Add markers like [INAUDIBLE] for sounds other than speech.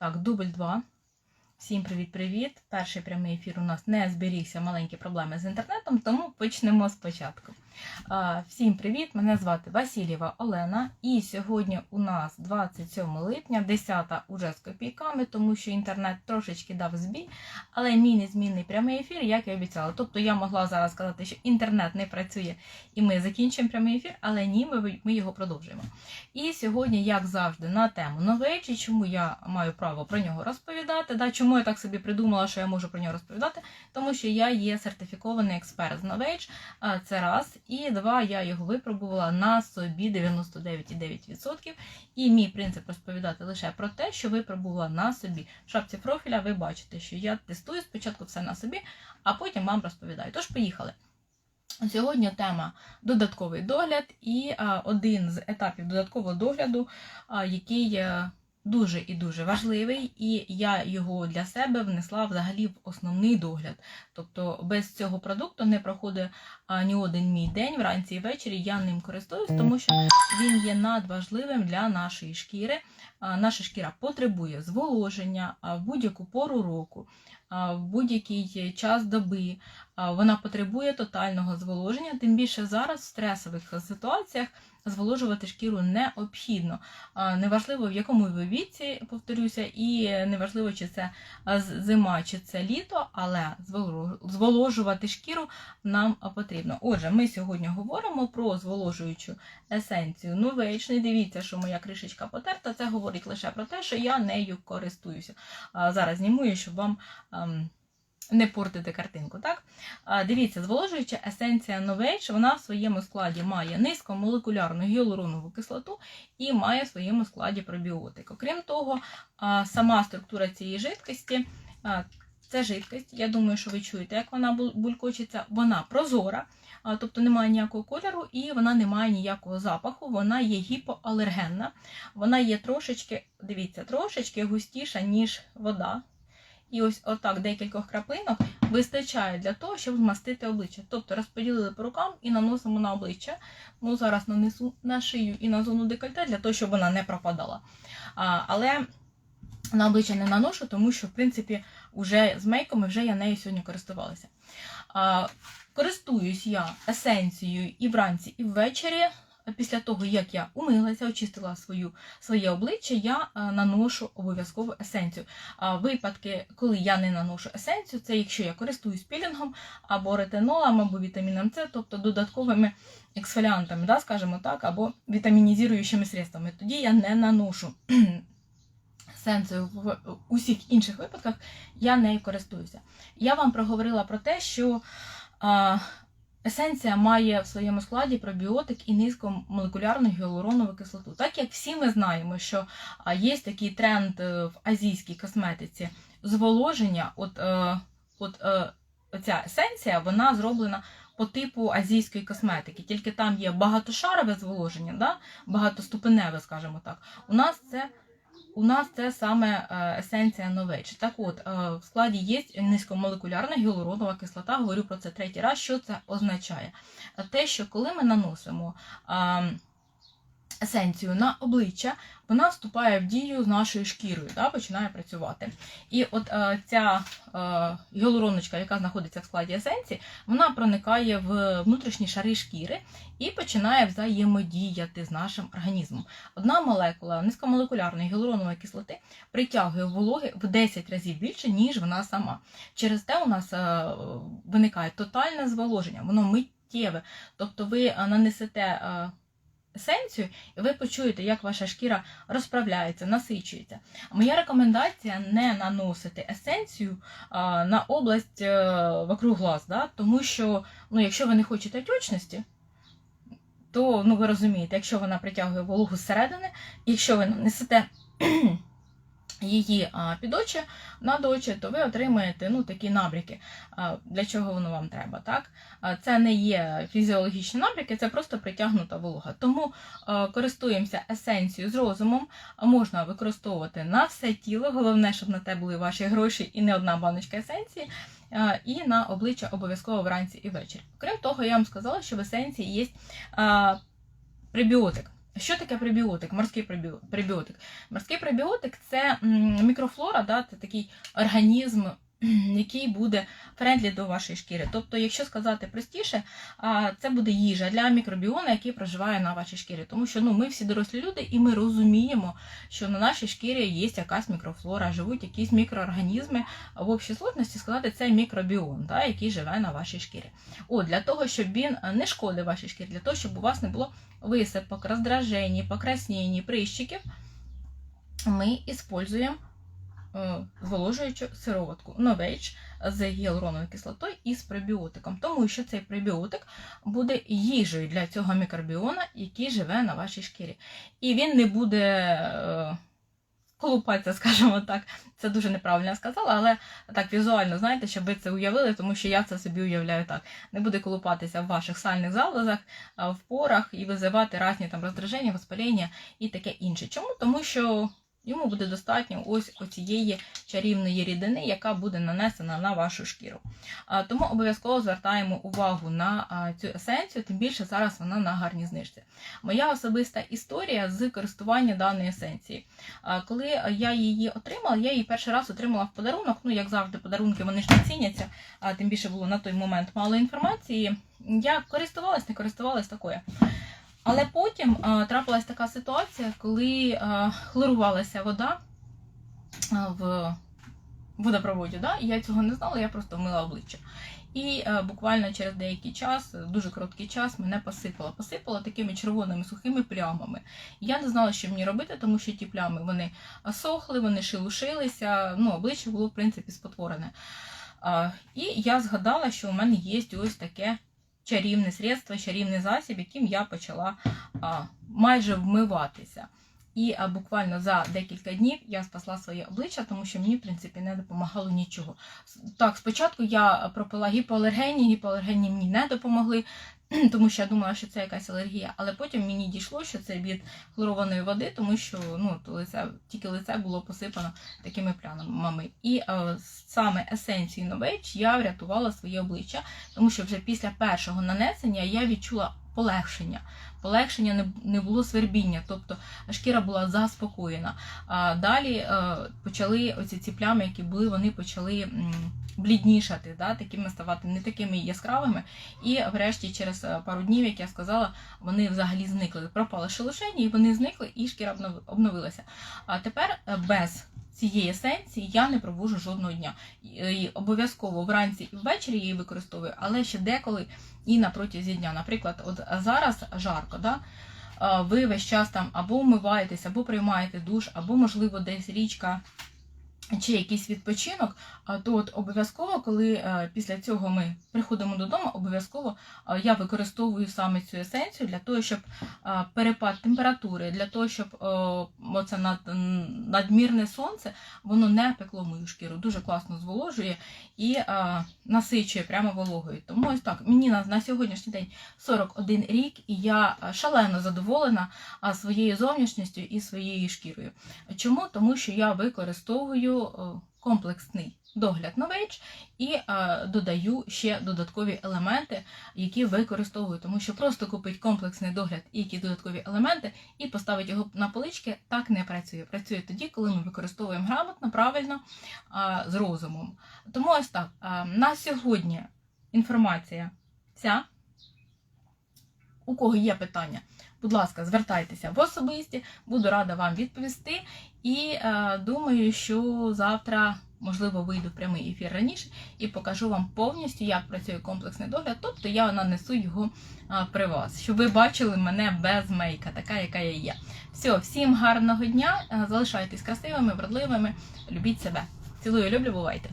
Так, дубль 2. Всім привіт-привіт. Перший прямий ефір у нас не зберігся маленькі проблеми з інтернетом, тому почнемо спочатку. Всім привіт! Мене звати Васильєва Олена. І сьогодні у нас 27 липня, 10 уже з копійками, тому що інтернет трошечки дав збій, але мій незмінний прямий ефір, як і обіцяла. Тобто я могла зараз сказати, що інтернет не працює і ми закінчимо прямий ефір, але ні, ми, ми його продовжуємо. І сьогодні, як завжди, на тему новечі, чому я маю право про нього розповідати. Да? Чому я так собі придумала, що я можу про нього розповідати? Тому що я є сертифікований експерт з а, це раз. І два, я його випробувала на собі 99,9%. І мій принцип розповідати лише про те, що випробувала на собі. В шапці профіля ви бачите, що я тестую спочатку все на собі, а потім вам розповідаю. Тож поїхали. Сьогодні тема додатковий догляд, і один з етапів додаткового догляду, який е, дуже і дуже важливий, і я його для себе внесла взагалі в основний догляд. Тобто без цього продукту не проходить ні один мій день, вранці і ввечері я ним користуюсь, тому що він є надважливим для нашої шкіри. Наша шкіра потребує зволоження в будь-яку пору року, в будь-який час доби. Вона потребує тотального зволоження, тим більше зараз в стресових ситуаціях зволожувати шкіру необхідно. Неважливо в якому ви віці, повторюся, і неважливо, чи це зима, чи це літо, але зволожувати шкіру нам потрібно. Отже, ми сьогодні говоримо про зволожуючу есенцію Novage. Не дивіться, що моя кришечка потерта. Це говорить лише про те, що я нею користуюся. Зараз зніму, її, щоб вам. Не портити картинку, так? Дивіться, зволожуюча есенція Novage, вона в своєму складі має низькомолекулярну гіалуронову кислоту і має в своєму складі пробіотик. Окрім того, сама структура цієї жидкості це жидкость. Я думаю, що ви чуєте, як вона булькочиться. Вона прозора, тобто немає ніякого кольору і вона не має ніякого запаху. Вона є гіпоалергенна. Вона є трошечки, дивіться, трошечки густіша, ніж вода. І ось отак декількох краплинок вистачає для того, щоб змастити обличчя. Тобто розподілили по рукам і наносимо на обличчя. Ну, зараз нанесу на шию і на зону декольте для того, щоб вона не пропадала. А, але на обличчя не наношу, тому що, в принципі, вже з мейком вже я нею сьогодні користувалася. А, користуюсь я есенцією і вранці, і ввечері. Після того, як я умилася, очистила свою, своє обличчя, я е, наношу обов'язково есенцію. Випадки, коли я не наношу есенцію, це якщо я користуюсь пілінгом або ретинолом, або вітаміном С, тобто додатковими ексфоліантами, да, скажімо так, або вітамінізуючими средствами. Тоді я не наношу [CLEARS THROAT] есенцію в усіх інших випадках, я нею користуюся. Я вам проговорила про те, що есенція має в своєму складі пробіотик і низькомолекулярну гіалуронову кислоту. Так як всі ми знаємо, що є такий тренд е, в азійській косметиці зволоження, от, е, от е, ця есенція вона зроблена по типу азійської косметики, тільки там є багатошарове зволоження, да? багатоступеневе, скажімо так. У нас це у нас це саме е, есенція Novage. Так от, е, в складі є низькомолекулярна гіалуронова кислота. Говорю про це третій раз. Що це означає? Те, що коли ми наносимо е, есенцію на обличчя, вона вступає в дію з нашою шкірою, да, починає працювати. І от е, ця е, гіалуроночка, яка знаходиться в складі есенції, вона проникає в внутрішні шари шкіри і починає взаємодіяти з нашим організмом. Одна молекула низькомолекулярної гіалуронової кислоти притягує вологи в 10 разів більше, ніж вона сама. Через те у нас е, виникає тотальне зволоження, воно миттєве. Тобто ви е, нанесете. е, Есенцію, і ви почуєте, як ваша шкіра розправляється, насичується. Моя рекомендація не наносити есенцію а, на область а, вокруг глаз, да? тому що ну, якщо ви не хочете отечності, то ну, ви розумієте, якщо вона притягує вологу зсередини, якщо ви нанесете її під очі, над очі, то ви отримаєте ну, такі набряки. Для чого воно вам треба? так? Це не є фізіологічні набряки, це просто притягнута волога. Тому користуємося есенцією з розумом, можна використовувати на все тіло. Головне, щоб на те були ваші гроші і не одна баночка есенції. І на обличчя обов'язково вранці і ввечері. Крім того, я вам сказала, що в есенції є пребіотик. Що таке пребіотик? Морський пребіо- пребіотик. Морський пребіотик це мікрофлора, да, це такий організм, [CLEARS THROAT] який буде френдлі до вашої шкіри. Тобто, якщо сказати простіше, це буде їжа для мікробіона, який проживає на вашій шкірі. Тому що ну, ми всі дорослі люди, і ми розуміємо, що на нашій шкірі є якась мікрофлора, живуть якісь мікроорганізми. В общій сложності сказати, це мікробіон, да, який живе на вашій шкірі. О, для того, щоб він е, не шкодив вашій шкірі, для того, щоб у вас не було висипок, роздражень, покраснень, прищиків, ми е, зволожуючу сироватку Novage з гіалуроновою кислотою і з пребіотиком, тому що цей пребіотик буде їжею для цього мікробіона, який живе на вашій шкірі. І він не буде е, колупатися, [LAUGHS] скажімо так. Це дуже неправильно сказала, але так візуально, знаєте, щоб ви це уявили, тому що я це собі уявляю так. Не буде колупатися в ваших сальних залозах, в порах і визивати різні там роздраження, воспалення і таке інше. Чому? Тому що йому буде достатньо ось оцієї чарівної рідини, яка буде нанесена на вашу шкіру. Тому обов'язково звертаємо увагу на цю есенцію, тим більше зараз вона на гарній знижці. Моя особиста історія з користування даної есенції. Коли я її отримала, я її перший раз отримала в подарунок. Ну, як завжди, подарунки вони ж не ціняться, тим більше було на той момент мало інформації. Я користувалась, не користувалась такою. Але потім а, трапилась така ситуація, коли а, хлорувалася вода а, в водопроводі. Да? І я цього не знала, я просто мила обличчя. І е, буквально через деякий час, дуже короткий час, мене посипало. Посипало такими червоними сухими плямами. Я не знала, що мені робити, тому що ті плями вони сохли, вони шелушилися, ну, обличчя було, в принципі, спотворене. І я згадала, що у мене є ось таке чарівне средство, чарівний засіб, яким я почала а, майже вмиватися. І буквально за декілька днів я спасла своє обличчя, тому що мені, в принципі, не допомагало нічого. Так, спочатку я пропила гіпоалергенні, гіпоалергенні мені не допомогли, [CLEARS THROAT] тому що я думала, що це якась алергія. Але потім мені дійшло, що це від хлорованої води, тому що ну, то лице, тільки лице було посипано такими плямами. І е, саме есенцією Novage я врятувала своє обличчя, тому що вже після першого нанесення я відчула полегшення. Полегшення не, було свербіння, тобто шкіра була заспокоєна. Далі е, почали оці ці плями, які були, вони почали бліднішати, да, такими ставати не такими яскравими. І врешті, через е, пару днів, як я сказала, вони взагалі зникли. Пропали шелушення, і вони зникли, і шкіра обновилася. А тепер е, без цієї есенції я не провожу жодного дня. Обов'язково вранці і ввечері її використовую, але ще деколи і на протязі дня. Наприклад, от зараз жарко, да? ви весь час там або вмиваєтесь, або приймаєте душ, або, можливо, десь річка. Чи якийсь відпочинок, то от обов'язково, коли е, після цього ми приходимо додому, обов'язково е, я використовую саме цю есенцію для того, щоб е, перепад температури, для того, щоб оце над, надмірне сонце воно не пекло мою шкіру, дуже класно зволожує і насичує прямо вологою. Тому ось так, мені на, на сьогоднішній день 41 рік, і я шалено задоволена своєю зовнішністю і своєю шкірою. Чому? Тому що я використовую е, комплексний догляд Novage і е, додаю ще додаткові елементи, які використовую. Тому що просто купити комплексний догляд і якісь додаткові елементи і поставити його на полички так не працює. Працює тоді, коли ми використовуємо грамотно, правильно, е, з розумом. Тому ось так. На сьогодні інформація ця. У кого є питання, будь ласка, звертайтеся в особисті, буду рада вам відповісти. І е, думаю, що завтра, можливо, вийду в прямий ефір раніше і покажу вам повністю, як працює комплексний догляд. Тобто я нанесу його е, при вас, щоб ви бачили мене без мейка, така, яка я є. Все, всім гарного дня, е, залишайтесь красивими, вродливими, любіть себе. Цілую, люблю, бувайте!